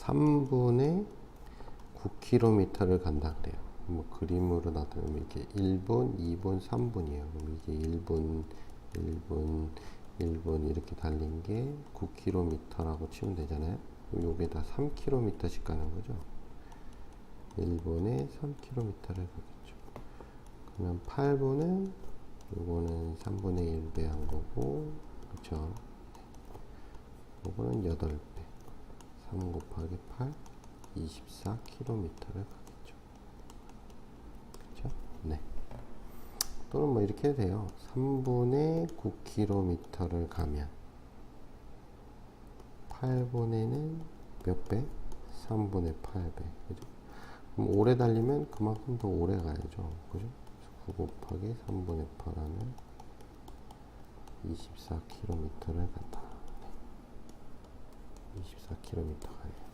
3분의 9km를 간다 그래요. 뭐 그림으로 나타내면 이렇게 1분, 2분, 3분이에요. 그럼 이게 1분, 1분, 1분 이렇게 달린 게 9km라고 치면 되잖아요. 그럼 요게 다 3km씩 가는 거죠. 1분에 3km를 가겠죠. 그러면 8분은 요거는 3분의 1배 한 거고, 그렇죠. 요거는 8배. 3 곱하기 8, 24km를 가겠죠. 그죠? 네. 또는 뭐 이렇게 해도 돼요. 3분의 9km를 가면 8분에는 몇 배? 3분의 8배. 그죠? 그럼 오래 달리면 그만큼 더 오래 가야죠. 그죠? 9 곱하기 3분의 8하면 24km를 간다. 24km 가요.